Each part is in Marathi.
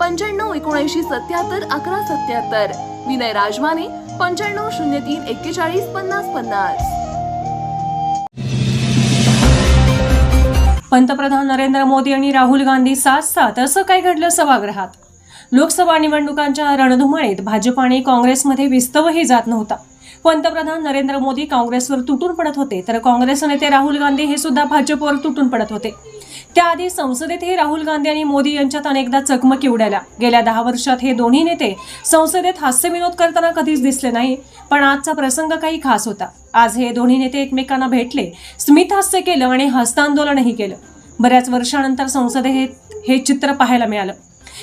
पंच्याण्णव एकोणऐंशी सत्याहत्तर अकरा सत्याहत्तर. विनय राजमाने पंच्याण्णव शून्य तीन एक्केचाळीस पन्नास पन्नास. पंतप्रधान नरेंद्र मोदी आणि राहुल गांधी साथ साथ असं काय घडलं सभागृहात? लोकसभा निवडणुकांच्या रणधुमाळीत भाजप आणि काँग्रेसमध्ये विस्तवही जात नव्हता. पंतप्रधान नरेंद्र मोदी काँग्रेसवर तुटून पडत होते तर काँग्रेस नेते राहुल गांधी हे सुद्धा भाजपवर तुटून पडत होते. त्याआधी संसदेतही राहुल गांधी आणि मोदी यांच्यात अनेकदा चकमकी उडाल्या गेल्या दहा वर्षात हे दोन्ही नेते संसदेत हास्यविनोद करताना कधीच दिसले नाही पण आजचा प्रसंग काही खास होता. आज हे दोन्ही नेते एकमेकांना भेटले स्मित हास्य केलं आणि हस्तांदोलनही केलं. बऱ्याच वर्षानंतर संसदेत हे चित्र पाहायला मिळालं.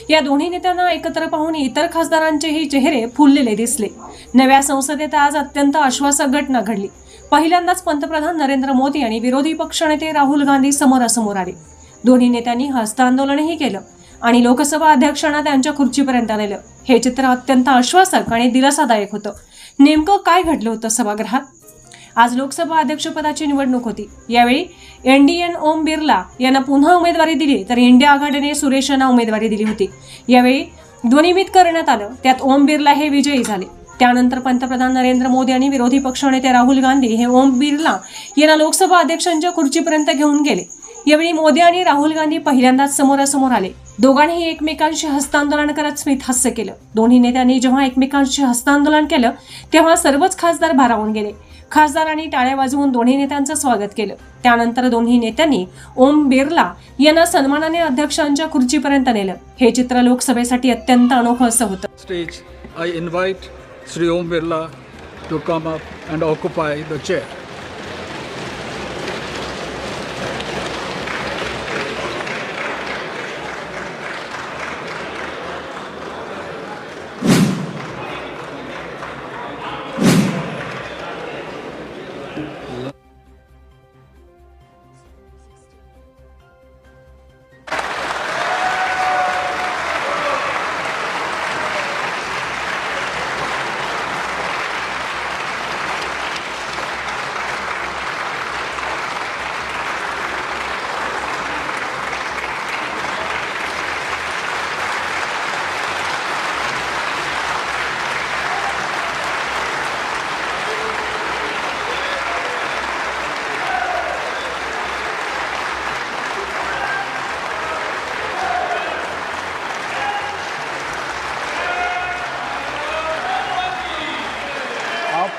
या दोन्ही नेत्यांना एकत्र पाहून इतर खासदारांचेही चेहरे फुललेले दिसले. नव्या संसदेत आज अत्यंत आश्वासक घटना घडली. पहिल्यांदाच पंतप्रधान नरेंद्र मोदी आणि विरोधी पक्षनेते राहुल गांधी समोरासमोर आले. दोन्ही नेत्यांनी हस्तांदोलनही केलं आणि लोकसभा अध्यक्षांना त्यांच्या खुर्चीपर्यंत नेलं. हे चित्र अत्यंत आश्वासक आणि दिलासादायक होतं. नेमकं काय घडलं होतं सभागृहात? आज लोकसभा अध्यक्षपदाची निवडणूक होती. यावेळी एनडीएन ओम बिर्ला यांना पुन्हा उमेदवारी दिली तर इंडिया आघाडीने सुरेश यांना उमेदवारी दिली होती. यावेळी ध्वनिमित करण्यात आलं. त्यात ओम बिर्ला हे विजयी झाले. त्यानंतर पंतप्रधान नरेंद्र मोदी आणि विरोधी पक्षनेते राहुल गांधी हे ओम बिर्ला यांना लोकसभा अध्यक्षांच्या खुर्चीपर्यंत घेऊन गेले. यावेळी मोदी आणि राहुल गांधी पहिल्यांदाच समोरासमोर आले. दोघांनीही एकमेकांशी हस्तांदोलन करत स्मित हास्य केलं. दोन्ही नेत्यांनी जेव्हा एकमेकांशी हस्तांदोलन केलं तेव्हा सर्वच खासदार भारावून गेले. खासदारांनी टाळ्या वाजवून दोन्ही नेत्यांचं स्वागत केलं. त्यानंतर दोन्ही नेत्यांनी ओम बिर्ला यांना सन्मानाने अध्यक्षांच्या खुर्चीपर्यंत नेलं. हे चित्र लोकसभेसाठी अत्यंत अनोखं असं होतं. Stage I invite Shri Om Birla to come up and occupy the chair Yeah.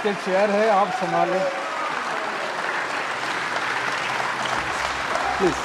आपके चेयर है आप संभालें प्लीज़